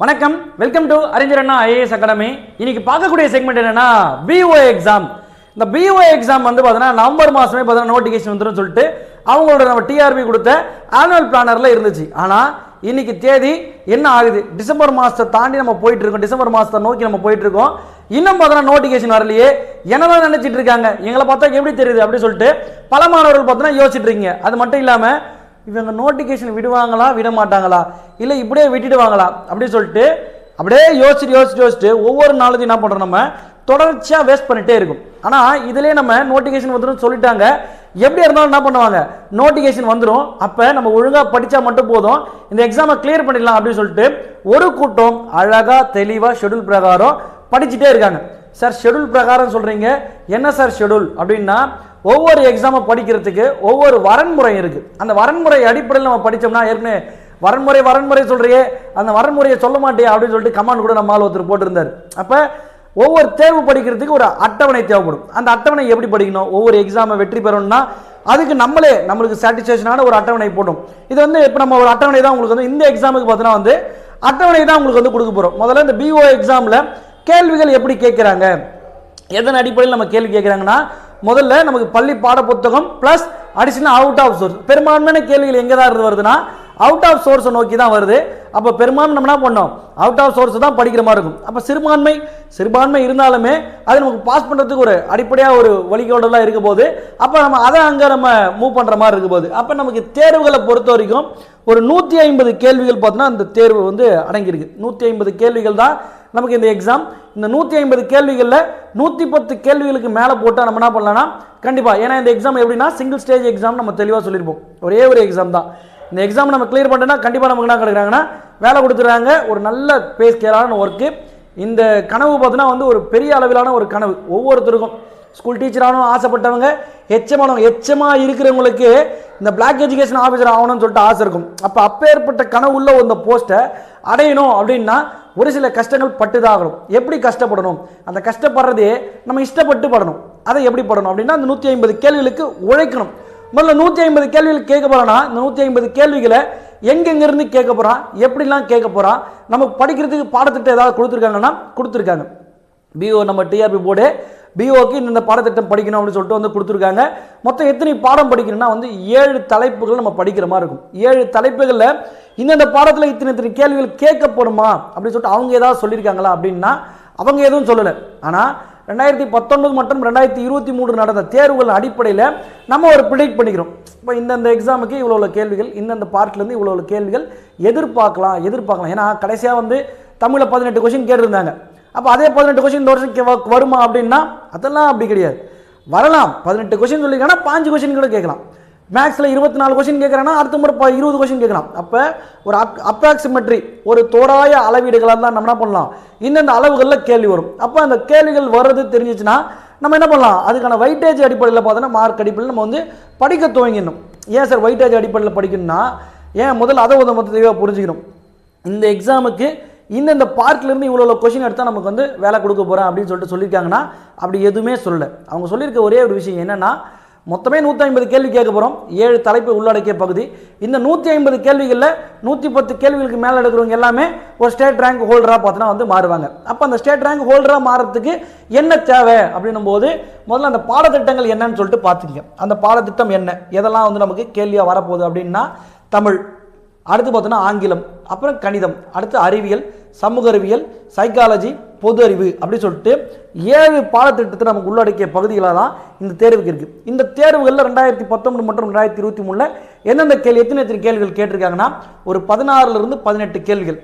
வணக்கம். Welcome to அறிஞர் Anna IAS academy இன்னைக்கு பார்க்கக்கூடிய செக்மெண்ட் என்னன்னா பிஓ எக்ஸாம் இந்த பிஓ எக்ஸாம் வந்து பார்த்தீங்கன்னா நவம்பர் மாதமே பார்த்தீங்கன்னா நோட்டிஃபிகேஷன் வந்துடும் சொல்லிட்டு அவங்களோட நம்ம டிஆர்பி கொடுத்த ஆனுவல் பிளானரில் இருந்துச்சு. ஆனால் இன்னைக்கு தேதி என்ன ஆகுது? டிசம்பர் மாதத்தை தாண்டி நம்ம போயிட்டு இருக்கோம். டிசம்பர் மாதத்தை நோக்கி நம்ம போயிட்டு இருக்கோம். இன்னும் பார்த்தோன்னா நோட்டிஃபிகேஷன் வரலையே. என்னதான் நினைச்சிட்டு இருக்காங்க? எங்களை பார்த்தா எப்படி தெரியுது? அப்படின்னு சொல்லிட்டு பல மாணவர்கள் பார்த்தோன்னா யோசிச்சுட்டு இருக்கீங்க. அது மட்டும் இல்லாமல் இவங்க நோட்டிஃபிகேஷன் விடுவாங்களா விட மாட்டாங்களா இல்லை இப்படியே விட்டுடுவாங்களா? அப்படின்னு சொல்லிட்டு அப்படியே யோசிச்சு யோசிச்சு யோசிச்சுட்டு ஒவ்வொரு நாளுக்கும் என்ன பண்ணுறோம் நம்ம? தொடர்ச்சியாக வேஸ்ட் பண்ணிகிட்டே இருக்கும். ஆனால் இதிலே நம்ம நோட்டிஃபிகேஷன் வந்துடும் சொல்லிட்டாங்க. எப்படி இருந்தாலும் என்ன பண்ணுவாங்க? நோட்டிஃபிகேஷன் வந்துடும் அப்போ நம்ம ஒழுங்காக படித்தா மட்டும் போதும். இந்த எக்ஸாமை கிளியர் பண்ணிடலாம் அப்படின்னு சொல்லிட்டு ஒரு கூட்டம் அழகாக தெளிவாக ஷெடியூல் பிரகாரம் படிச்சுட்டே இருக்காங்க. சார் ஷெடியூல் பிரகாரம் சொல்கிறீங்க என்ன சார் ஷெடியூல் அப்படின்னா ஒவ்வொரு எக்ஸாமை படிக்கிறதுக்கு ஒவ்வொரு வரன்முறை இருக்கு. அந்த வரன்முறை அடிப்படையில் நம்ம படித்தோம்னா ஏற்கனவே வரன்முறை வரன்முறை சொல்றியே அந்த வரன்முறையை சொல்ல மாட்டேன் அப்படின்னு சொல்லிட்டு கமாண்ட் கூட நம்ம ஆள் ஒருத்தர் போட்டிருந்தார். அப்போ ஒவ்வொரு தேர்வு படிக்கிறதுக்கு ஒரு அட்டவணை தேவைப்படும். அந்த அட்டவணை எப்படி படிக்கணும்? ஒவ்வொரு எக்ஸாமை வெற்றி பெறணும்னா அதுக்கு நம்மளே நம்மளுக்கு சாட்டிஸ்ஃபேக்ஷனான ஒரு அட்டவணை போடும் இது வந்து இப்போ நம்ம ஒரு அட்டவணை தான் உங்களுக்கு வந்து இந்த எக்ஸாமுக்கு பார்த்தீங்கன்னா வந்து அட்டவணை தான் உங்களுக்கு வந்து கொடுக்க போகிறோம் முதல்ல இந்த பிஓ எக்ஸாமில் கேள்விகள் எப்படி கேட்குறாங்க? எதன் அடிப்படையில் நம்ம கேள்வி கேட்குறாங்கன்னா முதல்ல நமக்கு பள்ளி பாட புத்தகம் plus additional out of source பெரும்பான்மையான கேள்விகள் எங்கே தான் இருந்து வருதுன்னா அவுட் ஆஃப் சோர்ஸை நோக்கி தான் வருது. அப்போ பெரும்பான்மை நம்ம என்ன பண்ணோம்? அவுட் ஆஃப் சோர்ஸ் தான் படிக்கிற மாதிரி இருக்கும். அப்போ சிறுபான்மை சிறுபான்மை இருந்தாலுமே அது நமக்கு பாஸ் பண்ணுறதுக்கு ஒரு அடிப்படையாக ஒரு வழிகோடலாம் இருக்க போது அப்போ நம்ம அதை அங்கே நம்ம மூவ் பண்ணுற மாதிரி இருக்க போது அப்போ நமக்கு தேர்வுகளை பொறுத்த வரைக்கும் ஒரு நூற்றி ஐம்பது கேள்விகள் பார்த்தோன்னா அந்த தேர்வு வந்து அடங்கியிருக்கு. நூற்றி ஐம்பது கேள்விகள் தான் நமக்கு இந்த எக்ஸாம் இந்த நூற்றி ஐம்பது கேள்விகளில் நூற்றி பத்து கேள்விகளுக்கு மேலே போட்டால் நம்ம என்ன பண்ணலாம்னா கண்டிப்பாக ஏன்னா இந்த எக்ஸாம் எப்படின்னா சிங்கிள் ஸ்டேஜ் எக்ஸாம் நம்ம தெளிவாக சொல்லியிருப்போம். ஒரே ஒரு எக்ஸாம் தான். இந்த எக்ஸாம் நம்ம கிளியர் பண்ணிட்டோம்னா கண்டிப்பாக நமக்கு என்ன கிடைக்கிறாங்கன்னா வேலை கொடுத்துறாங்க ஒரு நல்ல பே ஸ்கேலான ஒர்க்கு இந்த கனவு பார்த்தீங்கன்னா வந்து ஒரு பெரிய அளவிலான ஒரு கனவு. ஒவ்வொருத்தருக்கும் ஸ்கூல் டீச்சர் ஆசைப்பட்டவங்க எச்சமானவங்க எச்சமாக இருக்கிறவங்களுக்கு இந்த பிளாக் எஜுகேஷன் ஆஃபீஸர் ஆகணும்னு சொல்லிட்டு ஆசை இருக்கும். அப்போ அப்பேற்பட்ட கனவு உள்ள இந்த போஸ்ட்டை அடையணும் அப்படின்னா ஒரு சில கஷ்டங்கள் பட்டு தான் ஆகணும் எப்படி கஷ்டப்படணும்? அந்த கஷ்டப்படுறதே நம்ம இஷ்டப்பட்டு படணும். அதை எப்படி படணும்? அப்படின்னா அந்த நூற்றி ஐம்பது கேள்விகளுக்கு உழைக்கணும். முதல்ல நூற்றி ஐம்பது கேள்விகள் கேட்க போகிறோன்னா இந்த நூற்றி ஐம்பது கேள்விகளை எங்கெங்கிருந்து கேட்க போகிறான் எப்படிலாம் கேட்க போகிறான் நமக்கு படிக்கிறதுக்கு பாடத்திட்டம் ஏதாவது கொடுத்துருக்காங்கன்னா கொடுத்துருக்காங்க. பிஓ நம்ம டிஆர்பி போர்டு. பிஓக்கு இந்த பாடத்திட்டம் படிக்கணும் அப்படின்னு சொல்லிட்டு வந்து கொடுத்துருக்காங்க. மொத்தம் எத்தனை பாடம் படிக்கணும்னா வந்து ஏழு தலைப்புகள் நம்ம படிக்கிற மாதிரி இருக்கும். ஏழு தலைப்புகளில் இந்தந்த பாடத்தில் இத்தனை இத்தனை கேள்விகள் கேட்கப்படுமா? அப்படின்னு சொல்லிட்டு அவங்க ஏதாவது சொல்லியிருக்காங்களா அப்படின்னா அவங்க எதுவும் சொல்லலை. ஆனால் ரெண்டாயிரத்தி பத்தொன்பது மற்றும் ரெண்டாயிரத்தி இருபத்தி மூணு நடந்த தேர்வுகள் அடிப்படையில் நம்ம ஒரு ப்ரிடிக்ட் பண்ணிக்கிறோம். இப்போ இந்தந்த எக்ஸாமுக்கு இவ்வளோ உள்ள கேள்விகள் இந்தந்த பார்ட்லேருந்து இவ்வளோ உள்ள கேள்விகள் எதிர்பார்க்கலாம் எதிர்பார்க்கலாம். ஏன்னா கடைசியாக வந்து தமிழில் பதினெட்டு கொஷின் கேட்டிருந்தாங்க. அப்போ அதே பதினெட்டு கொஷின் இந்த வருஷம் கே- வருமா அப்படின்னா அதெல்லாம் அப்படி கிடையாது. வரலாம். பதினெட்டு கொஷின் சொல்லியிருக்காங்கன்னா பாஞ்சு கொஷின் கூட கேட்கலாம். மேக்ஸில் இருபத்தி நாலு கொஷின் கேட்குறேன்னா அடுத்த முறை இருபது கொஷின் கேட்கலாம் அப்போ ஒரு அப் அப்ராக்சிமெட்ரி ஒரு தோராய அளவீடுகளாக தான் நம்ம என்ன பண்ணலாம்? இந்தந்த அளவுகளில் கேள்வி வரும். அப்போ அந்த கேள்விகள் வர்றது தெரிஞ்சிச்சுன்னா நம்ம என்ன பண்ணலாம்? அதுக்கான வைட்டேஜ் அடிப்படையில் பார்த்தோன்னா மார்க் அடிப்படையில் நம்ம வந்து படிக்க துவங்கிடணும். ஏன் சார் வைட்டேஜ் அடிப்படையில் படிக்கணும்னா ஏன் முதல்ல அதை வந்து மொத்த தெளிவாக புரிஞ்சுக்கணும். இந்த எக்ஸாமுக்கு இந்தந்த பார்ட்லேருந்து இவ்வளோ கொஷின் எடுத்தால் நமக்கு வந்து வேலை கொடுக்க போகிறேன் அப்படின்னு சொல்லிட்டு சொல்லியிருக்காங்கன்னா அப்படி எதுவுமே சொல்லலை. அவங்க சொல்லியிருக்க ஒரே ஒரு விஷயம் என்னென்னா மொத்தமே நூற்றி ஐம்பது கேள்வி கேட்க போகிறோம் ஏழு தலைப்பு உள்ளடக்கிய பகுதி. இந்த நூற்றி ஐம்பது கேள்விகளில் நூற்றி பத்து கேள்விகளுக்கு மேலே எடுக்கிறவங்க எல்லாமே ஒரு ஸ்டேட் ரேங்க் ஹோல்டராக பார்த்தோன்னா வந்து மாறுவாங்க. அப்போ அந்த ஸ்டேட் ரேங்க் ஹோல்டராக மாறத்துக்கு என்ன தேவை அப்படின்னும் போது முதல்ல அந்த பாடத்திட்டங்கள் என்னன்னு சொல்லிட்டு பார்த்துக்கங்க. அந்த பாடத்திட்டம் என்ன? எதெல்லாம் வந்து நமக்கு கேள்வியாக வரப்போகுது அப்படின்னா தமிழ் அடுத்து பார்த்தோன்னா ஆங்கிலம் அப்புறம் கணிதம் அடுத்து அறிவியல் சமூக அறிவியல் சைக்காலஜி பொது அறிவு அப்படி சொல்லிட்டு ஏழு பாடத்திட்டத்தை நமக்கு உள்ளடக்கிய பகுதிகளாக தான் இந்த தேர்வுக்கு இருக்குது இந்த தேர்வுகளில் ரெண்டாயிரத்தி பத்தொன்பது மற்றும் ரெண்டாயிரத்தி இருபத்தி மூணில் எந்தெந்த கேள்வி எத்தனை எத்தனை கேள்விகள் கேட்டிருக்காங்கன்னா ஒரு பதினாறுலேருந்து பதினெட்டு கேள்விகள்.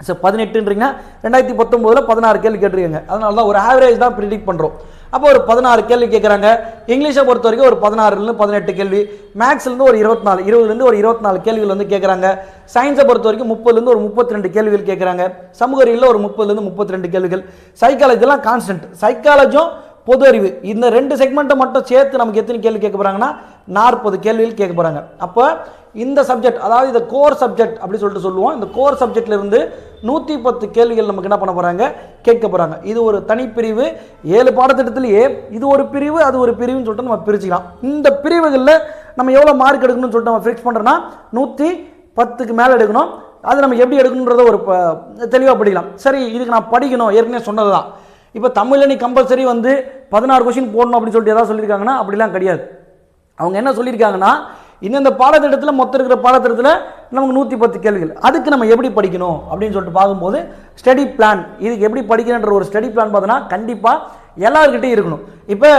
ஸோ பதினெட்டுன்றீங்கன்னா ரெண்டாயிரத்தி பத்தொம்போதில் பதினாறு கேள்வி கேட்டிருக்காங்க. அதனால தான் ஒரு ஆவரேஜ் தான் ப்ரிடிக்ட் பண்ணுறோம் அப்போ ஒரு பதினாறு கேள்வி கேட்குறாங்க இங்கிலீஷை பொறுத்த வரைக்கும் ஒரு பதினாறுலேருந்து பதினெட்டு கேள்வி. மேக்ஸ்லேருந்து ஒரு இருபத்தி நாலு இருபதுலேருந்து ஒரு இருபத்தி நாலு கேள்விகள் வந்து கேட்குறாங்க சயின்ஸை பொறுத்த வரைக்கும் முப்பதுலேருந்து ஒரு முப்பத்தி ரெண்டு கேள்விகள் கேட்குறாங்க சமூக அறிவியலில் ஒரு முப்பதுலேருந்து முப்பத்தி ரெண்டு கேள்விகள் சைக்காலஜிலாம் கான்ஸ்டன்ட் சைக்காலஜும் பொது அறிவு. இந்த ரெண்டு செக்மெண்ட்டை மட்டும் சேர்த்து நமக்கு எத்தனை கேள்வி கேட்க போகிறாங்கன்னா நாற்பது கேள்விகள் கேட்க போகிறாங்க அப்போ இந்த சப்ஜெக்ட் அதாவது இந்த கோர் சப்ஜெக்ட் அப்படி சொல்லிட்டு சொல்லுவோம். இந்த கோர் சப்ஜெக்ட்லேருந்து நூற்றி பத்து கேள்விகள் நமக்கு என்ன பண்ண போகிறாங்க கேட்க போகிறாங்க இது ஒரு தனிப்பிரிவு. ஏழு பாடத்திட்டத்திலேயே இது ஒரு பிரிவு அது ஒரு பிரிவுன்னு சொல்லிட்டு நம்ம பிரிச்சுக்கலாம். இந்த பிரிவுகளில் நம்ம எவ்வளோ மார்க் எடுக்கணும்னு சொல்லிட்டு நம்ம ஃபிக்ஸ் பண்ணுறோன்னா நூற்றி பத்துக்கு மேலே எடுக்கணும். அது நம்ம எப்படி எடுக்கணுன்றத ஒரு தெளிவாக படிக்கலாம். சரி இதுக்கு நான் படிக்கணும். ஏற்கனவே சொன்னது தான் இப்போ தமிழில் நீ கம்பல்சரி வந்து பதினாறு கொஷின் போடணும் அப்படின்னு சொல்லிட்டு ஏதாவது சொல்லியிருக்காங்கன்னா அப்படிலாம் கிடையாது. அவங்க என்ன சொல்லியிருக்காங்கன்னா இந்தந்த பாடத்திட்டத்தில் மொத்தம் இருக்கிற பாடத்திட்டத்தில் நமக்கு நூற்றி பத்து கேள்விகள். அதுக்கு நம்ம எப்படி படிக்கணும் அப்படின்னு சொல்லிட்டு பார்க்கும்போது ஸ்டடி பிளான் இதுக்கு எப்படி படிக்கணுன்ற ஒரு ஸ்டடி பிளான் பார்த்தோன்னா கண்டிப்பாக எல்லாருக்கிட்டையும் இருக்கணும். இப்போ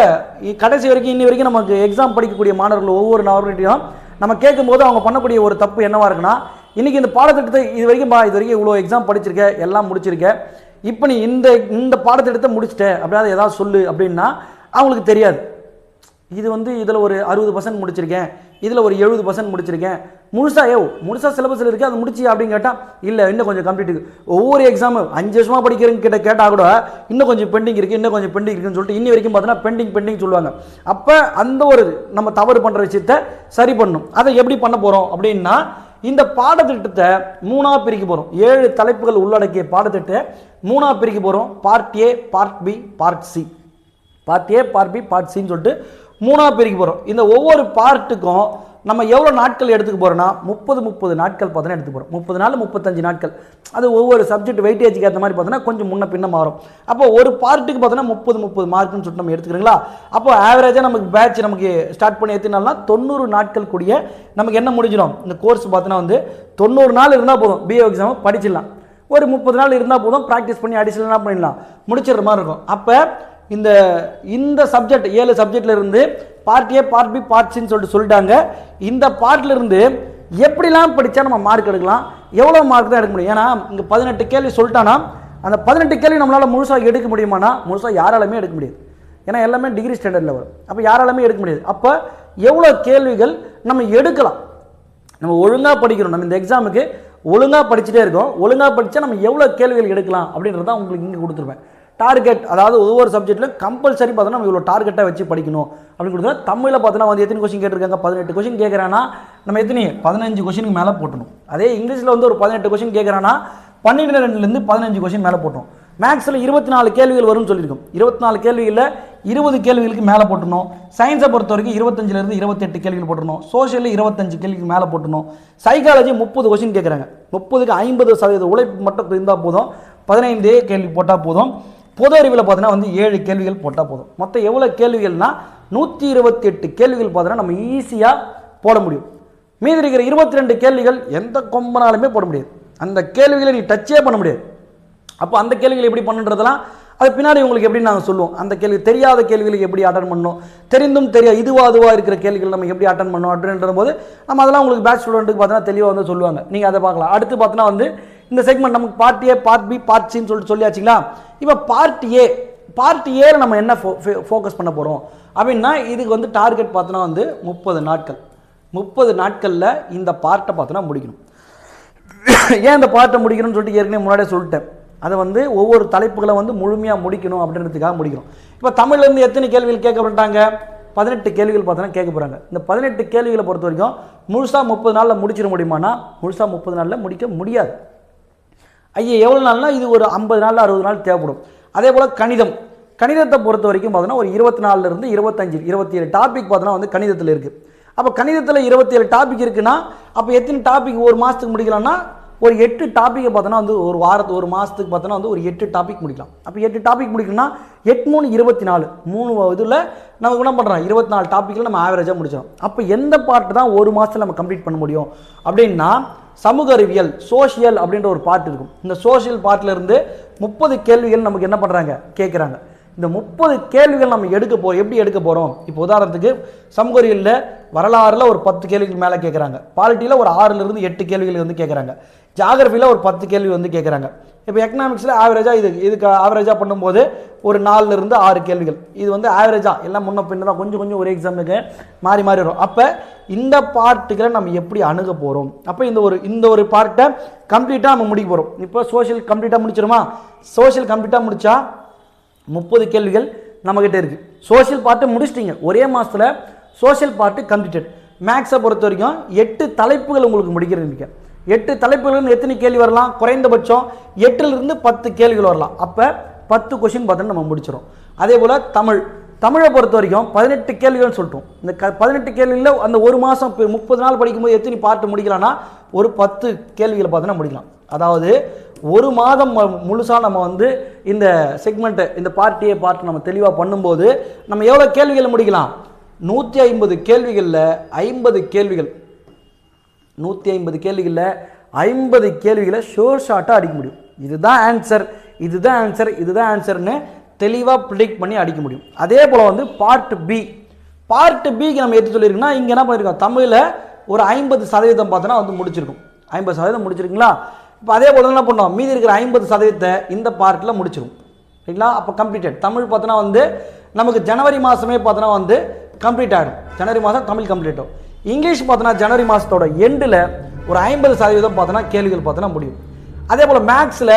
கடைசி வரைக்கும் இன்னி வரைக்கும் நமக்கு எக்ஸாம் படிக்கக்கூடிய மாணவர்கள் ஒவ்வொரு நபர்கிட்டையும் நம்ம கேட்கும்போது அவங்க பண்ணக்கூடிய ஒரு தப்பு என்னவாக இருக்குன்னா இன்றைக்கி இந்த பாடத்திட்டத்தை இது வரைக்கும் பா இது வரைக்கும் இவ்வளோ எக்ஸாம் படிச்சிருக்க எல்லாம் முடிச்சிருக்க இப்போ நீ இந்த இந்த பாடத்திட்டத்தை முடிச்சிட்ட அப்படியாவது ஏதாவது சொல்லு அப்படின்னா அவங்களுக்கு தெரியாது. இது வந்து இதில் ஒரு அறுபது பர்சன்ட் முடிச்சிருக்கேன் இதில் ஒரு எழுபது பர்சன்ட் முடிச்சிருக்கேன். முழுசா ஏ முழுசா சிலபஸில் இருக்குது அது முடிச்சு அப்படின்னு கேட்டால் இல்லை இன்னும் கொஞ்சம் கம்ப்ளீட் ஒவ்வொரு எக்ஸாமு அஞ்சு வருஷமாக படிக்கிறவங்க கிட்ட கேட்டால் கூட இன்னும் கொஞ்சம் பெண்டிங் இருக்குது இன்னும் கொஞ்சம் பெண்டிங் இருக்குன்னு சொல்லிட்டு இன்னி வரைக்கும் பார்த்தீங்கன்னா பெண்டிங் பெண்டிங் சொல்லுவாங்க. அப்போ அந்த ஒரு நம்ம தவறு பண்ணுற விஷயத்த சரி பண்ணணும் அதை எப்படி பண்ண போகிறோம் அப்படின்னா இந்த பாடத்திட்டத்தை மூணாக பிரிக்க போகிறோம் ஏழு தலைப்புகள் உள்ளடக்கிய பாடத்திட்டத்தை மூணாக பிரிக்க போகிறோம் part A part B part C part A part B part சின்னு சொல்லிட்டு மூணாக பிரிக்க போகிறோம் இந்த ஒவ்வொரு பார்ட்டுக்கும் நம்ம எவ்வளோ நாட்கள் எடுத்துக்க போகிறோன்னா முப்பது முப்பது நாட்கள் பார்த்தோன்னா எடுத்துக்க போகிறோம் முப்பது நாள் முப்பத்தஞ்சு நாட்கள். அது ஒவ்வொரு சப்ஜெக்ட் வெயிட்டேஜுக்கு ஏற்ற மாதிரி பார்த்தோன்னா கொஞ்சம் முன்ன பின்ன மாறும். அப்போ ஒரு பார்ட்டுக்கு பார்த்தோன்னா முப்பது முப்பது மார்க்குன்னு சொல்லிட்டு நம்ம எடுத்துக்கிறீங்களா? அப்போ ஆவரேஜாக நமக்கு பேட்ச் நமக்கு ஸ்டார்ட் பண்ணி எத்தனை தொண்ணூறு நாட்கள் கூடிய நமக்கு என்ன முடிஞ்சிடும்? இந்த கோர்ஸ் பார்த்தோன்னா வந்து தொண்ணூறு நாள் இருந்தால் போதும். பிஏ எக்ஸாம் படிச்சிடலாம். ஒரு முப்பது நாள் இருந்தால் போதும். ப்ராக்டிஸ் பண்ணி அடிஷனலாக பண்ணிடலாம்? முடிச்சிடுற மாதிரி இருக்கும். அப்போ இந்த இந்த சப்ஜெக்ட் ஏழு சப்ஜெக்ட்ல இருந்து பார்ட் ஏ பார்ட் பி பார்ட்ஸ்ன்னு சொல்லிட்டு சொல்லிட்டாங்க. இந்த பார்ட்லேருந்து எப்படிலாம் படித்தா நம்ம மார்க் எடுக்கலாம்? எவ்வளோ மார்க் தான் எடுக்க முடியும்? ஏன்னா இங்கே பதினெட்டு கேள்வி சொல்லிட்டானா அந்த பதினெட்டு கேள்வி நம்மளால் முழுசாக எடுக்க முடியுமானா முழுசாக யாராலுமே எடுக்க முடியாது. ஏன்னா எல்லாமே டிகிரி ஸ்டாண்டர்டில் வரும் அப்போ யாராலுமே எடுக்க முடியாது. அப்போ எவ்வளோ கேள்விகள் நம்ம எடுக்கலாம்? நம்ம ஒழுங்காக படிக்கணும். நம்ம இந்த எக்ஸாமுக்கு ஒழுங்காக படிச்சுட்டே இருக்கோம். ஒழுங்காக படித்தா நம்ம எவ்வளோ கேள்விகள் எடுக்கலாம் அப்படின்றத உங்களுக்கு இங்கே கொடுத்துருவேன் டார்கெட் அதாவது ஒவ்வொரு சப்ஜெக்ட்லையும் கம்பல்சரி பார்த்தோன்னா நம்ம இவ்வளோ டார்கெட்டாக வச்சு படிக்கணும். அப்படின்னு கொடுத்தா தமிழில் பார்த்தோன்னா வந்து எத்தனை கொஸ்டின் கேட்டிருக்காங்க? பதினெட்டு கொஸ்டின் கேட்குறான்னா நம்ம எத்தனை? பதினஞ்சு கொஸ்டினுக்கு மேலே போட்டணும். அதே இங்கிலீஷில் வந்து ஒரு பதினெட்டு கொஷின் கேட்குறான்னா பன்னெண்டு ரெண்டுலேருந்து பதினஞ்சு கொஷின் மேலே போட்டோம் மேக்ஸில் இருபத்தி நாலு கேள்விகள் வரும்னு சொல்லியிருக்கோம். இருபத்தி நாலு கேள்விகளில் இருபது கேள்விகளுக்கு மேலே போட்டணும். சயின்ஸை பொறுத்த வரைக்கும் இருபத்தஞ்சிலேருந்து இருபத்தெட்டு கேள்விகள் போட்டணும். சோஷியலில் இருபத்தஞ்சு கேள்விக்கு மேலே போட்டணும். சைக்காலஜி முப்பது கொஷின் கேட்குறாங்க. முப்பதுக்கு ஐம்பது சதவீத உழைப்பு மட்டும் இருந்தால் போதும். பதினைந்தே கேள்வி போட்டால் போதும். பொது அறிவில் பார்த்தீங்கன்னா வந்து ஏழு கேள்விகள் போட்டால் போதும். மொத்தம் எவ்வளோ கேள்விகள்னா நூற்றி இருபத்தி எட்டு கேள்விகள் பார்த்தீங்கன்னா நம்ம ஈஸியாக போட முடியும். மீதி இருக்கிற இருபத்தி ரெண்டு கேள்விகள் எந்த கொம்பனாலுமே போட முடியாது. அந்த கேள்விகளை நீ டச்சே பண்ண முடியாது. அப்போ அந்த கேள்விகள் எப்படி பண்ணுன்றதெல்லாம் அது பின்னாடி உங்களுக்கு எப்படி நாங்கள் சொல்லுவோம். அந்த கேள்வி தெரியாத கேள்விகளுக்கு எப்படி அட்டன் பண்ணோம் தெரிந்தும் தெரியா இதுவா அதுவா இருக்கிற கேள்விகள் நம்ம எப்படி அட்டன் பண்ணோம் அப்படின்ற போது நம்ம அதெல்லாம் உங்களுக்கு பேட்ச் ஸ்டூடெண்ட்டுக்கு பார்த்தீங்கன்னா தெளிவாக வந்து சொல்லுவாங்க. நீங்கள் அதை பார்க்கலாம். அடுத்து பார்த்தோன்னா வந்து இந்த செக்மெண்ட் நமக்கு part A part B part சின்னு சொல்லிட்டு சொல்லியாச்சுங்களா? இப்போ பார்ட் ஏ பார்ட் ஏல நம்ம என்ன ஃபோக்கஸ் பண்ண போகிறோம் அப்படின்னா இதுக்கு வந்து டார்கெட் பார்த்தோன்னா வந்து முப்பது நாட்கள். முப்பது நாட்களில் இந்த பார்ட்டை பார்த்தோன்னா முடிக்கணும். ஏன் இந்த பார்ட்டை முடிக்கணும்னு சொல்லிட்டு ஏற்கனவே முன்னாடியே சொல்லிட்டேன். அதை வந்து ஒவ்வொரு தலைப்புகளை வந்து முழுமையாக முடிக்கணும் அப்படின்றதுக்காக முடிக்கணும். இப்போ தமிழ்லேருந்து எத்தனை கேள்விகள் கேட்கப்பட்டாங்க? பதினெட்டு கேள்விகள் பார்த்தோன்னா கேட்க போகிறாங்க இந்த பதினெட்டு கேள்விகளை பொறுத்த வரைக்கும் முழுசாக முப்பது நாளில் முடிச்சிட முடியுமானா முழுசாக முப்பது நாளில் முடிக்க முடியாது. ஐயா எவ்வளோ நாள்னா இது ஒரு ஐம்பது நாள் அறுபது நாள் தேவைப்படும். அதே போல் கணிதம். கணிதத்தை பொறுத்த வரைக்கும் பார்த்தோன்னா ஒரு இருபத்தி நாலுலேருந்து இருபத்தஞ்சு இருபத்தி ஏழு டாபிக் பார்த்தோன்னா வந்து கணிதத்தில் இருக்குது அப்போ கணிதத்தில் இருபத்தி ஏழு டாபிக் இருக்குன்னா அப்போ எத்தனை டாபிக் ஒரு மாதத்துக்கு முடிக்கலாம்னா ஒரு எட்டு டாப்பிக்கை பார்த்தோன்னா வந்து ஒரு வாரத்து ஒரு மாதத்துக்கு பார்த்தோன்னா வந்து ஒரு எட்டு டாபிக் முடிக்கலாம். அப்போ எட்டு டாபிக் முடிக்கணும்னா எட்டு மூணு இருபத்தி நாலு மூணு இதில் நம்ம என்ன பண்ணுறோம் இருபத்தி நாலு டாப்பிக்கில் நம்ம ஆவரேஜாக முடிச்சிடும் அப்போ எந்த பார்ட் தான் ஒரு மாதத்தில் நம்ம கம்ப்ளீட் பண்ண முடியும்? அப்படின்னா சமூக அறிவியல் சோஷியல் அப்படின்ற ஒரு பார்ட் இருக்கும். இந்த சோஷியல் பார்ட்லேருந்து முப்பது கேள்விகள் நமக்கு என்ன பண்ணுறாங்க கேட்குறாங்க இந்த முப்பது கேள்விகள் நம்ம எடுக்க போகிறோம் எப்படி எடுக்க போகிறோம் இப்போ உதாரணத்துக்கு சமூக அறிவியலில் வரலாறுல ஒரு பத்து கேள்விகள் மேலே கேட்குறாங்க பாலிட்டியில் ஒரு ஆறுலேருந்து எட்டு கேள்விகள் வந்து கேட்குறாங்க ஜாகிரபியில் ஒரு பத்து கேள்வி வந்து கேட்குறாங்க இப்போ எக்கனாமிக்ஸில் ஆவரேஜாக இது இதுக்கு ஆவரேஜாக பண்ணும்போது ஒரு நாலுலேருந்து ஆறு கேள்விகள். இது வந்து ஆவரேஜாக எல்லாம் முன்ன பின்ன தான் கொஞ்சம் கொஞ்சம் ஒரு எக்ஸாமுக்கு மாறி மாறி வரும். அப்போ இந்த பார்ட்டுகளை நம்ம எப்படி அணுக போகிறோம் அப்போ இந்த ஒரு இந்த ஒரு பார்ட்டை கம்ப்ளீட்டாக நம்ம முடிக்க போகிறோம் இப்போ சோஷியல் கம்ப்ளீட்டாக முடிச்சிருமா? சோஷியல் கம்ப்ளீட்டாக முடித்தா முப்பது கேள்விகள் நம்மக்கிட்ட இருக்குது சோஷியல் பார்ட்டு முடிச்சிட்டிங்க. ஒரே மாதத்தில் சோஷியல் பார்ட்டு கம்ப்ளீட்டட் மேக்ஸை பொறுத்த வரைக்கும் எட்டு தலைப்புகள் உங்களுக்கு முடிக்கிறீங்க எட்டு தலைப்புகள் எத்தனை கேள்வி வரலாம்? குறைந்தபட்சம் எட்டுலேருந்து பத்து கேள்விகள் வரலாம். அப்போ பத்து கொஷின் பார்த்தோன்னா நம்ம முடிச்சிடும் அதே போல் தமிழ். தமிழை பொறுத்த வரைக்கும் பதினெட்டு கேள்விகள்னு சொல்லிட்டோம். இந்த க பதினெட்டு கேள்வியில் அந்த ஒரு மாதம் முப்பது நாள் படிக்கும்போது எத்தனை பார்ட்டு முடிக்கலாம்னா ஒரு பத்து கேள்விகளை பார்த்தோன்னா முடிக்கலாம். அதாவது ஒரு மாதம் முழுசாக நம்ம வந்து இந்த செக்மெண்ட்டை இந்த பார்ட்டியை பார்ட் நம்ம தெளிவாக பண்ணும்போது நம்ம எவ்வளோ கேள்விகளை முடிக்கலாம்? நூற்றி ஐம்பது கேள்விகளில் ஐம்பது கேள்விகள். நூற்றி ஐம்பது கேள்விகளில் ஐம்பது கேள்விகளை ஷோர் ஷார்ட்டாக அடிக்க முடியும். இதுதான் ஆன்சர் இதுதான் ஆன்சர் இதுதான் ஆன்சர்னு தெளிவாக ப்ரிடிக்ட் பண்ணி அடிக்க முடியும். அதே போல் வந்து பார்ட் பி பார்ட் பிக்கு நம்ம எடுத்து சொல்லியிருக்கோம்னா இங்கே என்ன பண்ணியிருக்கோம்? தமிழில் ஒரு ஐம்பது சதவீதம் பார்த்தோன்னா வந்து முடிச்சிருக்கும். ஐம்பது சதவீதம் முடிச்சிருக்கீங்களா? இப்போ அதே போல் என்ன பண்ணோம்? மீதி இருக்கிற ஐம்பது சதவீதத்தை இந்த பார்ட்டில் முடிச்சிடும் சரிங்களா? அப்போ கம்ப்ளீட்டட் தமிழ் பார்த்தோன்னா வந்து நமக்கு ஜனவரி மாதமே பார்த்தோன்னா வந்து கம்ப்ளீட் ஆகிடும் ஜனவரி மாதம் தமிழ் கம்ப்ளீட் ஆகும். இங்கிலீஷ் பார்த்தோன்னா ஜனவரி மாதத்தோட எண்டில் ஒரு ஐம்பது சதவீதம் பார்த்தோன்னா கேள்விகள் பார்த்தோன்னா முடியும். அதே போல் மேக்ஸில்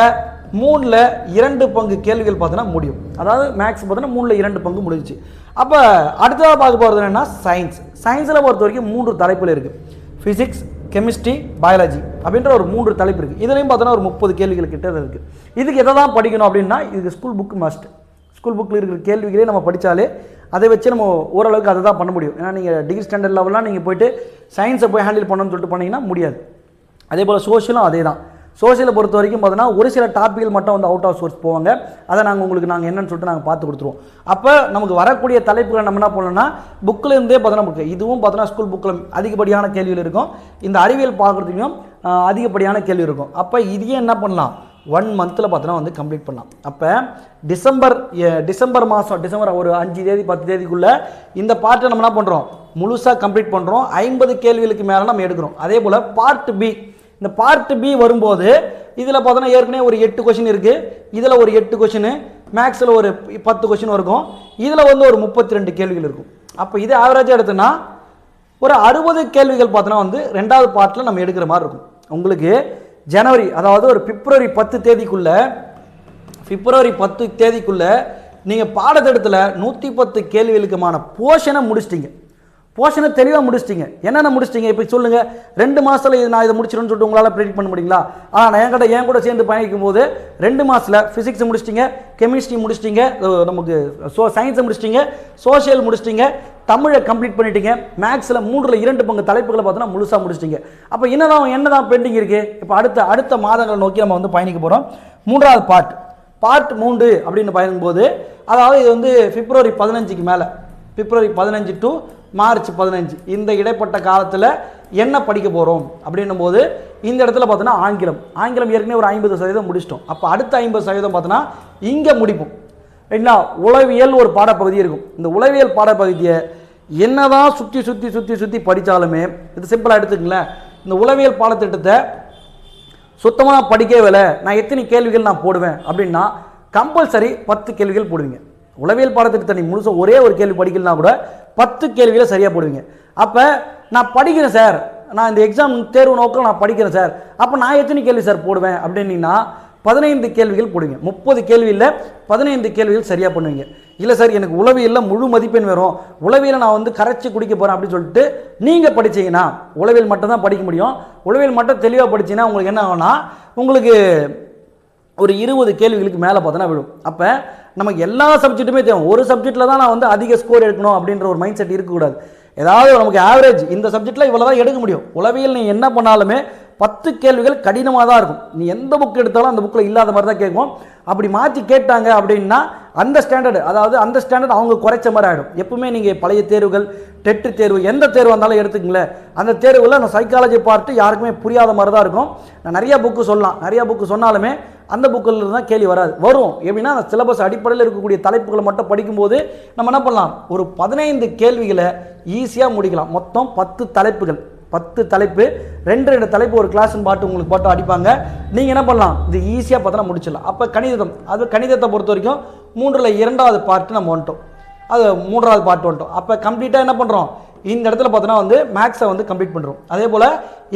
மூணில் இரண்டு பங்கு கேள்விகள் பார்த்தோன்னா முடியும். அதாவது மேக்ஸ் பார்த்தோன்னா மூணில் இரண்டு பங்கு முடிஞ்சுச்சு. அப்போ அடுத்ததாக பார்க்க போகிறது என்னென்னா சயின்ஸ். சயின்ஸில் பொறுத்த வரைக்கும் மூன்று தலைப்பில் இருக்குது ஃபிசிக்ஸ் கெமிஸ்ட்ரி பயாலஜி அப்படின்ற ஒரு மூன்று தலைப்பு இருக்குது இதுலேயும் பார்த்தோன்னா ஒரு முப்பது கேள்விகள் கிட்ட இருக்குது இதுக்கு எதை தான் படிக்கணும் அப்படின்னா இதுக்கு ஸ்கூல் புக் மஸ்ட் ஸ்கூல் புக்கில் இருக்கிற கேள்விகளே நம்ம படித்தாலே அதை வச்சு நம்ம ஓரளவுக்கு அதை தான் பண்ண முடியும். ஏன்னா நீங்கள் டிகிரி ஸ்டாண்டர்ட் லெவலாம் நீங்கள் போயிட்டு சயின்ஸை போய் ஹேண்டில் பண்ணணும்னு சொல்லிட்டு பண்ணீங்கன்னா முடியாது. அதே போல் சோஷியலும் அதே தான். சோசியலை பொறுத்த வரைக்கும் பார்த்தோன்னா ஒரு சில டாப்பிகள் மட்டும் வந்து அவுட் ஆஃப் சோர்ஸ் போவாங்க. அதை நாங்கள் உங்களுக்கு நாங்கள் என்னன்னு சொல்லிட்டு நாங்கள் பார்த்து கொடுத்துருவோம். அப்போ நமக்கு வரக்கூடிய தலைப்புகளை நம்ம என்ன பண்ணணும்னா புக்கில் இருந்தே பார்த்தோன்னா புக்கு இதுவும் பார்த்தோன்னா ஸ்கூல் புக்கில் அதிகப்படியான கேள்விகள் இருக்கும். இந்த அறிவியல் பார்க்குறதுலையும் அதிகப்படியான கேள்வி இருக்கும். அப்போ இதையே என்ன பண்ணலாம்? ஒன் மந்தில் பார்த்தோன்னா வந்து கம்ப்ளீட் பண்ணலாம். அப்போ டிசம்பர் டிசம்பர் மாதம் டிசம்பர் ஒரு அஞ்சு தேதி பத்து தேதிக்குள்ளே இந்த பார்ட்டை நம்ம என்ன பண்ணுறோம் முழுசாக கம்ப்ளீட் பண்ணுறோம் ஐம்பது கேள்விகளுக்கு மேலே நம்ம எடுக்கிறோம். அதே போல் பார்ட் பி இந்த பார்ட் பி வரும்போது இதில் பார்த்தோன்னா ஏற்கனவே ஒரு எட்டு கொஷின் இருக்குது இதில் ஒரு எட்டு கொஷின் மேக்ஸில் ஒரு பத்து கொஷின் இருக்கும். இதில் வந்து ஒரு முப்பத்தி ரெண்டு கேள்விகள் இருக்கும். அப்போ இது ஆவரேஜாக எடுத்தோன்னா ஒரு அறுபது கேள்விகள் பார்த்தோன்னா வந்து ரெண்டாவது பார்ட்டில் நம்ம எடுக்கிற மாதிரி இருக்கும். உங்களுக்கு ஜனவரி அதாவது ஒரு பிப்ரவரி பத்து தேதிக்குள்ளே பிப்ரவரி பத்து தேதிக்குள்ளே நீங்கள் பாடத்திட்டத்தில் நூற்றி பத்து கேள்விகளுக்குமான போஷனை முடிச்சிட்டிங்க. போஷனை தெளிவாக முடிச்சிட்டீங்க. என்னென்ன முடிச்சிட்டீங்க? இப்போ சொல்லுங்கள் ரெண்டு மாதத்தில் இது நான் இதை முடிச்சிடும்னு சொல்லிட்டு உங்களால் ப்ரெடிக்ட் பண்ண முடியுங்களா? ஆனால் நான் என் கூட என் கூட சேர்ந்து பயணிக்கும் போது ரெண்டு மாதத்தில் ஃபிசிக்ஸ் முடிச்சிட்டீங்க கெமிஸ்ட்ரி முடிச்சிட்டீங்க நமக்கு சோ சயின்ஸை முடிச்சிட்டீங்க சோஷியல் முடிச்சிட்டீங்க தமிழை கம்ப்ளீட் பண்ணிட்டீங்க மேக்ஸில் மூன்றில் இரண்டு பங்கு தலைப்புகளை பார்த்தோன்னா முழுசாக முடிச்சிட்டீங்க. அப்போ என்னதான் என்னதான் பெண்டிங் இருக்குது இப்போ அடுத்த அடுத்த மாதங்களை நோக்கி நம்ம வந்து பயணிக்க போகிறோம் மூன்றாவது பார்ட் பார்ட் மூன்று அப்படின்னு பயணும்போது அதாவது இது வந்து பிப்ரவரி பதினஞ்சுக்கு மேலே பிப்ரவரி பதினஞ்சு டு மார்ச் பதினஞ்சு. இந்த இடைப்பட்ட காலத்தில் என்ன படிக்க போகிறோம் அப்படின்னும் போது இந்த இடத்துல பார்த்தோன்னா ஆங்கிலம். ஆங்கிலம் ஏற்கனவே ஒரு ஐம்பது சதவீதம் முடிச்சிட்டோம். அப்போ அடுத்த ஐம்பது சதவீதம் பார்த்தோன்னா இங்கே முடிப்போம். என்ன? உளவியல் ஒரு பாடப்பகுதி இருக்கும். இந்த உளவியல் பாடப்பகுதியை என்னதான் சுற்றி சுற்றி சுற்றி சுற்றி படித்தாலுமே இது சிம்பிளாக எடுத்துக்கங்களேன். இந்த உளவியல் பாடத்திட்டத்தை சுத்தமாக படிக்கவே இல்லை. நான் எத்தனை கேள்விகள் நான் போடுவேன் அப்படின்னா கம்பல்சரி பத்து கேள்விகள் போடுவீங்க. உளவியல் பாடத்திட்டத்தை நீ முழுசாக ஒரே ஒரு கேள்வி படிக்கலனா கூட பத்து கேள்வியில் சரியாக போடுவீங்க. அப்போ நான் படிக்கிறேன் சார். நான் இந்த எக்ஸாம் தேர்வு நோக்கம் நான் படிக்கிறேன் சார். அப்போ நான் எத்தனை கேள்வி சார் போடுவேன் அப்படின்னீங்கன்னா பதினைந்து கேள்விகள் போடுவீங்க. முப்பது கேள்வியில் பதினைந்து கேள்விகள் சரியாக பண்ணுவீங்க. இல்லை சார் எனக்கு உளவியலில் முழு மதிப்பெண் வரும். உளவியலை நான் வந்து கரைச்சி குடிக்க போகிறேன் அப்படின்னு சொல்லிட்டு நீங்கள் படிச்சீங்கன்னா உளவியல் மட்டும் தான் படிக்க முடியும். உளவியல் மட்டும் தெளிவாக படிச்சீங்கன்னா உங்களுக்கு என்ன ஆகும்னா உங்களுக்கு ஒரு இருபது கேள்விகளுக்கு மேலே பார்த்தோன்னா விழும். அப்போ நமக்கு எல்லா சப்ஜெக்ட்டுமே தேவை. ஒரு சப்ஜெக்ட்டில் தான் நான் வந்து அதிக ஸ்கோர் எடுக்கணும் அப்படின்ற ஒரு மைண்ட் செட் இருக்கக்கூடாது. ஏதாவது நமக்கு ஆவரேஜ் இந்த சப்ஜெக்ட்டில் இவ்வளோ தான் எடுக்க முடியும். உளவியல் நீ என்ன பண்ணாலுமே பத்து கேள்விகள் கடினமாக தான் இருக்கும். நீ எந்த புக் எடுத்தாலும் அந்த புக்கில் இல்லாத மாதிரி தான் கேட்கும். அப்படி மாற்றி கேட்டாங்க அப்படின்னா அந்த ஸ்டாண்டர்டு அதாவது அந்த ஸ்டாண்டர்ட் அவங்க குறைச்ச மாதிரி ஆகிடும் எப்பவுமே நீங்கள் பழைய தேர்வுகள் டெட்டு தேர்வு எந்த தேர்வு வந்தாலும் எடுத்துக்கங்களேன். அந்த தேர்வில் அந்த சைக்காலஜி பார்ட்டு யாருக்குமே புரியாத மாதிரி தான் இருக்கும். நான் நிறைய புக்கு சொல்லலாம் நிறைய புக்கு சொன்னாலுமே அந்த புக்கில் தான் கேள்வி வராது. வரும். எப்படின்னா அந்த சிலபஸ் அடிப்படையில் இருக்கக்கூடிய தலைப்புகளை மட்டும் படிக்கும்போது நம்ம என்ன பண்ணலாம்? ஒரு பதினைந்து கேள்விகளை ஈஸியாக முடிக்கலாம். மொத்தம் பத்து தலைப்புகள். பத்து தலைப்பு ரெண்டு ரெண்டு தலைப்பு ஒரு கிளாஸ் பாட்டு உங்களுக்கு பாட்டு அடிப்பாங்க. நீங்கள் என்ன பண்ணலாம்? இது ஈஸியாக பார்த்தோன்னா முடிச்சிடலாம். அப்போ கணிதம். அது கணிதத்தை பொறுத்த வரைக்கும் மூன்றில் இரண்டாவது பார்ட்டு நம்ம வந்துட்டோம். அது மூன்றாவது பார்ட் வந்துட்டோம். அப்போ கம்ப்ளீட்டாக என்ன பண்ணுறோம் இந்த இடத்துல பார்த்தோன்னா வந்து மேக்ஸை வந்து கம்ப்ளீட் பண்ணுறோம் அதே போல்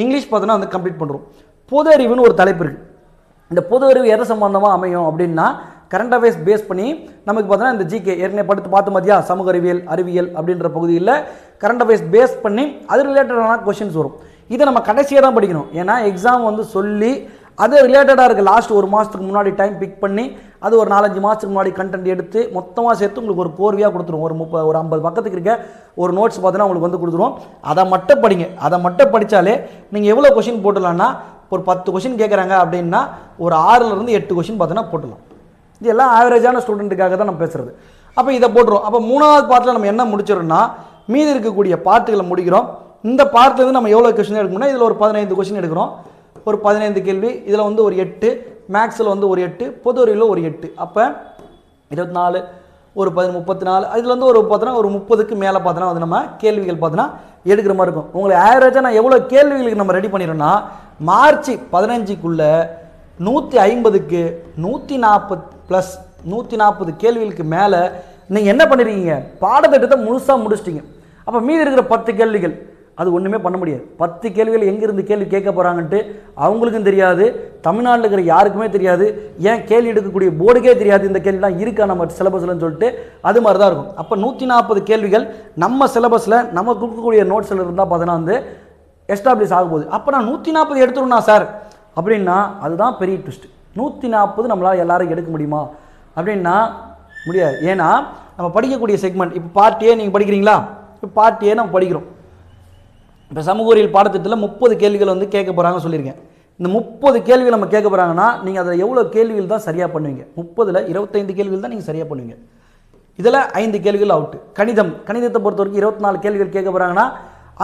இங்கிலீஷ் பார்த்தோன்னா வந்து கம்ப்ளீட் பண்ணுறோம் பொது அறிவுன்னு ஒரு தலைப்பு இருக்குது இந்த பொது அறிவு எதை சம்பந்தமாக அமையும் அப்படின்னா கரண்ட் அஃபேர்ஸ் பேஸ் பண்ணி நமக்கு பார்த்தோன்னா இந்த ஜிகே ஏற்கனவே படுத்து பார்த்து மதியா சமூக அறிவியல் அறிவியல் அப்படின்ற பகுதியில் கரண்ட் அஃபேர்ஸ் பேஸ் பண்ணி அது ரிலேட்டடான கொஷின்ஸ் வரும். இதை நம்ம கடைசியாக தான் படிக்கணும். ஏன்னா எக்ஸாம் வந்து சொல்லி அது ரிலேட்டடாக இருக்குது லாஸ்ட் ஒரு மாதத்துக்கு முன்னாடி டைம் பிக் பண்ணி அது ஒரு நாலஞ்சு மாதத்துக்கு முன்னாடி கண்டென்ட் எடுத்து மொத்தமாக சேர்த்து உங்களுக்கு ஒரு கோர்வையாக கொடுத்துருவோம் ஒரு முப்பது ஒரு ஐம்பது பக்கத்துக்கு இருக்க ஒரு நோட்ஸ் பார்த்தீங்கன்னா உங்களுக்கு வந்து கொடுத்துருவோம் அதை மட்டும் படிங்க. அதை மட்டும் படித்தாலே நீங்கள் எவ்வளோ கொஷின் போட்டுடலான்னா ஒரு பத்து கொஷின் கேட்குறாங்க அப்படின்னா ஒரு ஆறுலேருந்து எட்டு கொஷின் பார்த்தோன்னா போட்டுடலாம். இது எல்லாம் ஆவரேஜான ஸ்டூடெண்ட்டுக்காக தான் நம்ம பேசுகிறது அப்போ இதை போட்டுருவோம். அப்போ மூணாவது பார்ட்டில் நம்ம என்ன முடிச்சிடறோம்னா மீதி இருக்கக்கூடிய பார்ட்டுகளை முடிக்கிறோம். இந்த பார்ட்லேருந்து நம்ம எவ்வளோ கொஷின் எடுக்கணும்னா இதில் ஒரு பதினைந்து கொஷின் எடுக்கிறோம். ஒரு பதினைந்து கேள்வி இதில் வந்து ஒரு எட்டு மேக்ஸில் வந்து ஒரு எட்டு பொது அறிவில் ஒரு எட்டு. அப்போ இருபத்தி நாலு ஒரு பதி முப்பத்தி நாலு அதில் வந்து ஒரு பார்த்தோன்னா ஒரு முப்பதுக்கு மேலே பார்த்தோன்னா வந்து நம்ம கேள்விகள் பார்த்தோன்னா எடுக்கிற மாதிரி இருக்கும். உங்களுக்கு ஆவரேஜாக நான் எவ்வளோ கேள்விகளுக்கு நம்ம ரெடி பண்ணிடுறோம்னா மார்ச் பதினஞ்சுக்குள்ளே நூற்றி ஐம்பதுக்கு நூற்றி நாற்பது ப்ளஸ் நூற்றி நாற்பது கேள்விகளுக்கு மேலே நீங்கள் என்ன பண்ணிருக்கீங்க? பாடத்திட்டத்தை முழுசாக முடிச்சிட்டிங்க. அப்போ மீதி இருக்கிற பத்து கேள்விகள் அது ஒன்றுமே பண்ண முடியாது. பத்து கேள்விகள் எங்கேருந்து கேள்வி கேட்க போகிறாங்கன்ட்டு அவங்களுக்கும் தெரியாது. தமிழ்நாட்டில் இருக்கிற யாருக்குமே தெரியாது. ஏன் கேள்வி எடுக்கக்கூடிய போர்டுக்கே தெரியாது. இந்த கேள்விலாம் இருக்கா? நம்ம சிலபஸ்லன்னு சொல்லிட்டு அது மாதிரி தான் இருக்கும். அப்போ நூற்றி நாற்பது கேள்விகள் நம்ம சிலபஸில் நம்ம கொடுக்கக்கூடிய நோட்ஸில் இருந்தால் பார்த்தீங்கன்னா வந்து எஸ்டாப்ளிஷ் ஆக போகுது அப்போ நான் நூற்றி நாற்பது எடுத்துருண்ணா சார் அப்படின்னா அதுதான் பெரிய ட்விஸ்ட் நூற்றி நாற்பது நம்மளால் எல்லோரும் எடுக்க முடியுமா? அப்படின்னா முடியாது. ஏன்னா நம்ம படிக்கக்கூடிய செக்மெண்ட் இப்போ பார்ட்டியே நீங்கள் படிக்கிறீங்களா? இப்போ பார்ட்டியே நம்ம படிக்கிறோம். இப்போ சமூக அறிவியல் பாடத்திட்டத்தில் முப்பது கேள்விகள் வந்து கேட்க போகிறாங்கன்னு சொல்லியிருக்கேன். இந்த முப்பது கேள்விகள் நம்ம கேட்க போகிறாங்கன்னா நீங்கள் அதில் எவ்வளோ கேள்விகள் தான் சரியாக பண்ணுவீங்க? முப்பதில் இருபத்தைந்து கேள்விகள் தான் நீங்கள் சரியாக பண்ணுவீங்க. இதில் ஐந்து கேள்விகள் அவுட்டு கணிதம் கணிதத்தை பொறுத்த வரைக்கும் இருபத்தி நாலு கேள்விகள் கேட்க போகிறாங்கன்னா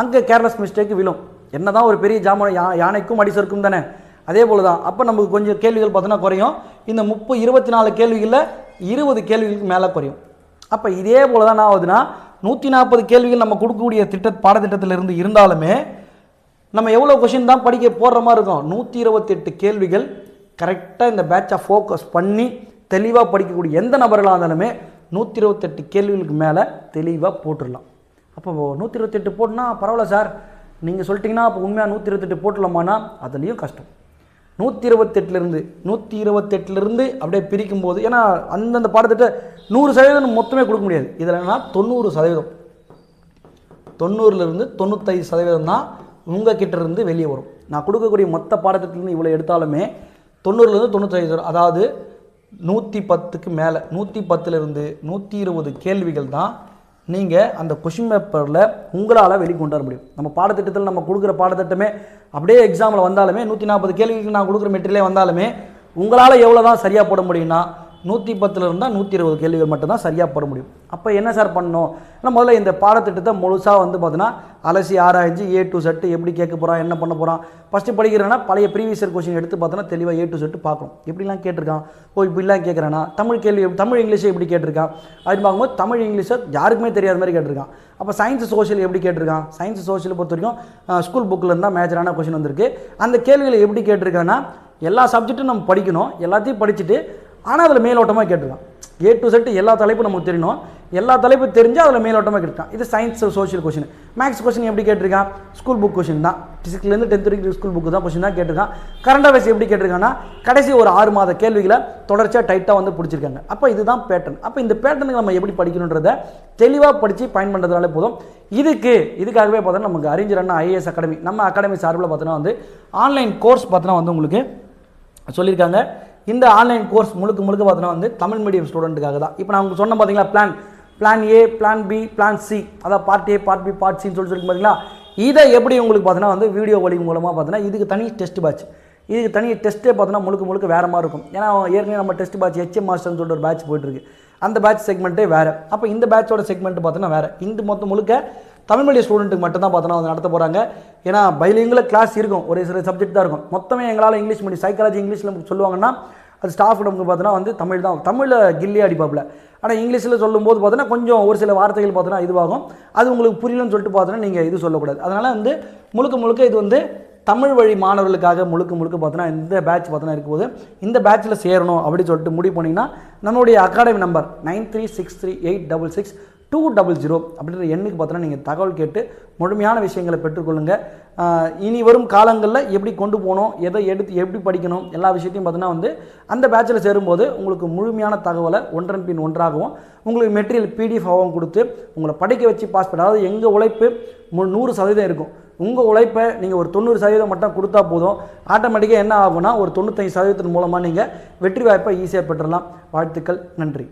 அங்கே கேர்லஸ் மிஸ்டேக் விழும். என்ன தான் ஒரு பெரிய ஜாமான் யா யானைக்கும் அடிசருக்கும் தானே. அதே போல தான் அப்போ நமக்கு கொஞ்சம் கேள்விகள் பார்த்தோன்னா குறையும். இந்த முப்பது இருபத்தி நாலு கேள்விகளில் இருபது கேள்விகளுக்கு மேலே குறையும். அப்போ இதே போல தான் என்ன ஆகுதுன்னா நூற்றி நாற்பது கேள்விகள் நம்ம கொடுக்கக்கூடிய திட்ட பாடத்திட்டத்தில் இருந்து இருந்தாலுமே நம்ம எவ்வளோ கொஷின் தான் படிக்க போடுற மாதிரி இருக்கும்? நூற்றி இருபத்தெட்டு கேள்விகள் கரெக்டாக இந்த பேட்சை ஃபோக்கஸ் பண்ணி தெளிவாக படிக்கக்கூடிய எந்த நபர்களாக இருந்தாலுமே நூற்றி இருபத்தெட்டு கேள்விகளுக்கு மேலே தெளிவாக போட்டுடலாம். அப்போ நூற்றி இருபத்தெட்டு போட்டுனா பரவாயில்ல சார். நீங்கள் சொல்லிட்டிங்கன்னா அப்போ உண்மையாக நூற்றி இருபத்தெட்டு போட்டுடலாமான்னா அதுலேயும் கஷ்டம். நூற்றி இருபத்தெட்டுலேருந்து நூற்றி இருபத்தெட்டுலேருந்து அப்படியே பிரிக்கும் போது ஏன்னா அந்தந்த பாடத்திட்ட நூறு சதவீதம் மொத்தமே கொடுக்க முடியாது. இதில் என்னன்னா தொண்ணூறு சதவீதம். தொண்ணூறுலேருந்து தொண்ணூத்தைந்து சதவீதம் தான் உங்கள் இருந்து வெளியே வரும். நான் கொடுக்கக்கூடிய மொத்த பாடத்திட்டத்துலேருந்து இவ்வளோ எடுத்தாலுமே தொண்ணூறுலேருந்து தொண்ணூற்றி சதவீதம் அதாவது நூற்றி பத்துக்கு மேலே நூற்றி பத்துலேருந்து நூற்றி இருபது கேள்விகள் தான் நீங்கள் அந்த கொஷின் பேப்பரில் உங்களால் வெளிக்கொண்டு வர முடியும். நம்ம பாடத்திட்டத்தில் நம்ம கொடுக்குற பாடத்திட்டமே அப்படியே எக்ஸாமில் வந்தாலுமே நூற்றி நாற்பது கேள்விக்கு நான் கொடுக்குற மெட்டீரியலே வந்தாலுமே உங்களால் எவ்வளோ தான் சரியாக போட முடியும்னா நூற்றி பத்தில் இருந்தால் நூற்றி இருபது கேள்விகள் மட்டும்தான் சரியாக போட முடியும். அப்போ என்ன சார் பண்ணணும்? ஏன்னா முதல்ல இந்த பாடத்திட்டத்தை முழுசாக வந்து பார்த்தீங்கன்னா அலசி ஆராய்ஞ்சு ஏ டு செட்டு எப்படி கேட்க போகிறான் என்ன பண்ண போகிறான் ஃபஸ்ட்டு படிக்கிறேன்னா பழைய ப்ரீவியஸ் இயர் கொஸ்டின் எடுத்து பார்த்தோன்னா தெளிவாக ஏ டு செட்டு பார்க்கணும் எப்படிலாம் கேட்டிருக்கான்? ஓ இப்படிலாம் கேட்குறானா தமிழ் கேள்வி தமிழ் இங்கிலீஷை எப்படி கேட்டிருக்கான்? அப்படின்னு பார்க்கும்போது தமிழ் இங்கிலீஷை யாருக்குமே தெரியாத மாதிரி கேட்டிருக்கான். அப்போ சயின்ஸ் சோஷியல் எப்படி கேட்டிருக்கான்? சயின்ஸ் சோஷியல் பொறுத்த வரைக்கும் ஸ்கூல் புக்கில் இருந்தால் மேஜரான கொஸ்டின் வந்திருக்கு. அந்த கேள்விகளை எப்படி கேட்டிருக்கான்னா எல்லா சப்ஜெக்ட்டும் நம்ம படிக்கணும். எல்லாத்தையும் படிச்சுட்டு ஆனால் அதில் மேலோட்டமாக கேட்டிருக்கான். ஏ டு செட் எல்லா தலைப்பும் நமக்கு தெரியணும். எல்லா தலைப்பும் தெரிஞ்சு அதில் மேலோட்டமாக கேட்டிருக்கான். இது science social question maths question எப்படி கேட்டிருக்கான்? ஸ்கூல் புக் கொஷின் தான். ஃபிசிக்ஸ்லேருந்து டென்த் வரைக்கும் ஸ்கூல் புக்கு தான் கொஷின் தான் கேட்டிருக்கான். கரண்ட் அஃபேர்ஸ் எப்படி கேட்டிருக்கான்னா கடைசி ஒரு ஆறு மாத கேள்விகளை தொடர்ச்சியாக டைட்டாக வந்து பிடிச்சிருக்காங்க. அப்போ இதுதான் பேட்டர்ன் அப்போ இந்த பேட்டர்னுக்கு நம்ம எப்படி படிக்கணுன்றதை தெளிவாக படித்து பயன் பண்ணுறதுனால போதும். இதுக்கு இதுக்காகவே பார்த்தோன்னா நமக்கு அறிஞர் அண்ணா ஐஏஎஸ் அகாடமி நம்ம அகாடமி சார்பில் பார்த்தோன்னா வந்து ஆன்லைன் கோர்ஸ் பார்த்தோன்னா வந்து உங்களுக்கு சொல்லியிருக்காங்க. இந்த ஆன்லைன் கோர்ஸ் முழுக்க முழுக்க பார்த்தோன்னா வந்து தமிழ் மீடியம் ஸ்டூடெண்ட்டுக்காக தான். இப்போ நான் உங்களுக்கு சொன்ன பார்த்தீங்களா plan plan A plan B plan C அதாவது part A part B part சின்னு சொல்லி சொல்லி பார்த்தீங்களா இதை எப்படி உங்களுக்கு பார்த்தீங்கன்னா வந்து வீடியோ வழி மூலமாக பார்த்தீங்கன்னா இதுக்கு தனி டெஸ்ட் பேட்ச் இதுக்கு தனி டெஸ்ட்டே பார்த்தோன்னா முழுக்க முழுக்க வேறு மாதிரி இருக்கும். ஏன்னா ஏற்கனவே நம்ம டெஸ்ட் பேட்ச் ஹெச்எம் மாஸ்டர்னு சொல்லிட்டு ஒரு பேட்ச் போயிட்டுருக்கு அந்த பேட்ச் செக்மெண்ட்டே வேறு. அப்போ இந்த பேட்சோட செக்மெண்ட் பார்த்தோன்னா வேறு. இந்த மொத்தம் முழுக்க தமிழ் மீடியம் ஸ்டூடெண்ட்டுக்கு மட்டும் தான் பார்த்தோன்னா வந்து நடத்த போகிறாங்க ஏன்னா பைலிங்கில் கிளாஸ் இருக்கும். ஒரு சில சப்ஜெக்ட் தான் இருக்கும். மொத்தமே எங்களால் இங்கிலீஷ் மீடியம் சைக்காலஜி இங்கிலீஷில் சொல்லுவாங்கன்னா அது ஸ்டாஃப் நமக்கு பார்த்தோன்னா வந்து தமிழ் தான். தமிழில் கில்லி அடிப்பாப்பில். ஆனால் இங்கிலீஷில் சொல்லும்போது பார்த்தோன்னா கொஞ்சம் ஒரு சில வார்த்தைகள் பார்த்தோன்னா இதுவாகும். அது உங்களுக்கு புரியலன்னு சொல்லிட்டு பார்த்தோன்னா நீங்கள் இது சொல்லக்கூடாது. அதனால் வந்து முழுக்க முழுக்க இது வந்து தமிழ் வழி மாணவர்களுக்காக முழுக்க முழுக்க பார்த்தோன்னா இந்த பேட்ச் பார்த்தோன்னா இருக்கும்போது இந்த பேட்சில் சேரணும் அப்படின்னு சொல்லிட்டு முடிவு பண்ணிங்கன்னா நம்மளுடைய academy number nine three six three eight double six two double zero அப்படின்ற எண்ணுக்கு பார்த்தோன்னா நீங்கள் தகவல் கேட்டு முழுமையான விஷயங்களை பெற்றுக்கொள்ளுங்கள் இனி வரும் காலங்களில் எப்படி கொண்டு போகணும் எதை எடுத்து எப்படி படிக்கணும் எல்லா விஷயத்தையும் பார்த்தோன்னா வந்து அந்த பேட்சில் சேரும்போது உங்களுக்கு முழுமையான தகவலை ஒன்றன் பின் ஒன்றாகவும் உங்களுக்கு மெட்டீரியல் பிடிஎஃப்பாகவும் கொடுத்து உங்களை படிக்க வச்சு பாஸ் பண்ண அதாவது எங்கள் உழைப்பு மு- நூறு சதவீதம் இருக்கும். உங்கள் உழைப்பை நீங்கள் ஒரு தொண்ணூறு சதவீதம் மட்டும் கொடுத்தா போதும். ஆட்டோமேட்டிக்காக என்ன ஆகும்னா ஒரு தொண்ணூத்தஞ்சு சதவீதத்தின் மூலமாக நீங்கள் வெற்றி வாய்ப்பை ஈஸியாக பெற்றலாம் வாழ்த்துக்கள் நன்றி.